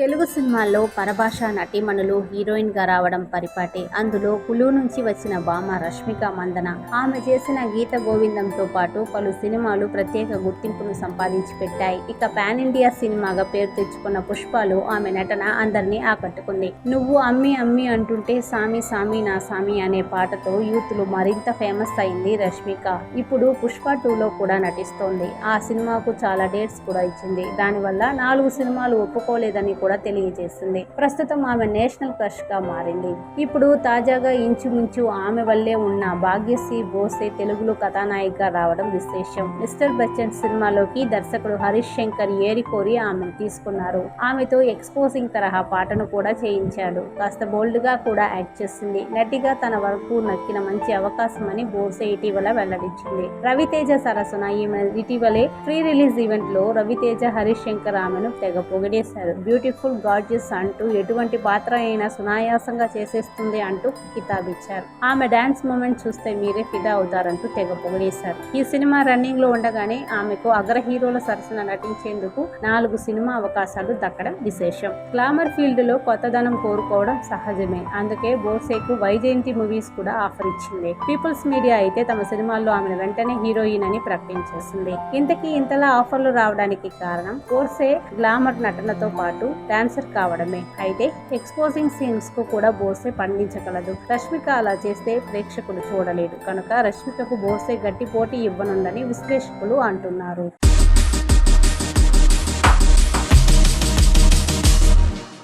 తెలుగు సినిమాల్లో పరభాష నటీమణులు హీరోయిన్గా రావడం పరిపాటి. అందులో కులు నుంచి వచ్చిన భామ రష్మిక మందన. ఆమె చేసిన గీత గోవిందంతో పాటు పలు సినిమాలు ప్రత్యేక గుర్తింపును సంపాదించి పెట్టాయి ఇక పాన్ ఇండియా సినిమాగా పేరు తెచ్చుకున్న పుష్పాలు ఆమె నటన అందరినీ ఆకట్టుకుంది. నువ్వు అమ్మి అమ్మి అంటుంటే సామి సామి నా సామి అనే పాటతో యూత్లు మరింత ఫేమస్ అయింది రష్మిక. ఇప్పుడు పుష్ప టూలో కూడా నటిస్తోంది. ఆ సినిమాకు చాలా డేట్స్ కూడా ఇచ్చింది. దానివల్ల నాలుగు సినిమాలు ఒప్పుకోలేదని కూడా తెలియజేసింది ప్రస్తుతం ఆమె నేషనల్ క్రష్గా మారింది. ఇప్పుడు తాజాగా ఇంచుమించు ఆమె వల్లే ఉన్న భాగ్యశ్రీ బోసే తెలుగులో కథానాయిక రావడం విశేషం. మిస్టర్ బచ్చన్ సినిమాలోకి దర్శకుడు హరీష్ శంకర్ ఏరికోరి ఆమెను తీసుకున్నారు. ఆమెతో ఎక్స్పోజింగ్ తరహా పాటను కూడా చేయించాడు. కాస్త బోల్డ్గా కూడా యాక్ట్ చేసింది. నటిగా తన వరకు నక్కిన మంచి అవకాశం అని బోసే ఇటీవల వెల్లడించింది. రవితేజ సరసన ఈమె ఇటీవలే ప్రీ రిలీజ్ ఈవెంట్లో రవితేజ హరీష్ శంకర్ ఆమెను తెగ పొగిడేశారు. బ్యూటిఫుల్ గాడ్జెస్ అంటూ ఎటువంటి పాత్ర అయినా సునాయాసంగా చేసేస్తుంది అంటూ కితాబిచ్చారు. ఆమె డాన్స్ మూమెంట్ చూస్తే మీరే ఫిదా అవుతారంటూ తెగ పొగిడేశారు. ఈ సినిమా రన్నింగ్లో ఉండగానే ఆమెకు అగ్ర హీరోల సరసన నటించేందుకు నాలుగు సినిమా అవకాశాలు దక్కడం విశేషం. గ్లామర్ ఫీల్డ్లో కొత్తదనం కోరుకోవడం సహజమే. అందుకే బోసేకు వైజయంతి మూవీస్ కూడా ఆఫర్ ఇచ్చింది. పీపుల్స్ మీడియా అయితే తమ సినిమాల్లో ఆమెను వెంటనే హీరోయిన్ అని ప్రకటించేసింది. ఇంతకీ ఇంతలా ఆఫర్లు రావడానికి కారణం బోర్సే గ్లామర్ నటనతో పాటు డాన్సర్ కావడమే. అయితే ఎక్స్పోజింగ్ సీన్స్కు కూడా బోర్సే పండించగలదు. రష్మిక అలా చేస్తే ప్రేక్షకులు చూడలేరు. కనుక రష్మికకు బోర్సే గట్టి పోటీ ఇవ్వనుందని విశ్లేషకులు అంటున్నారు.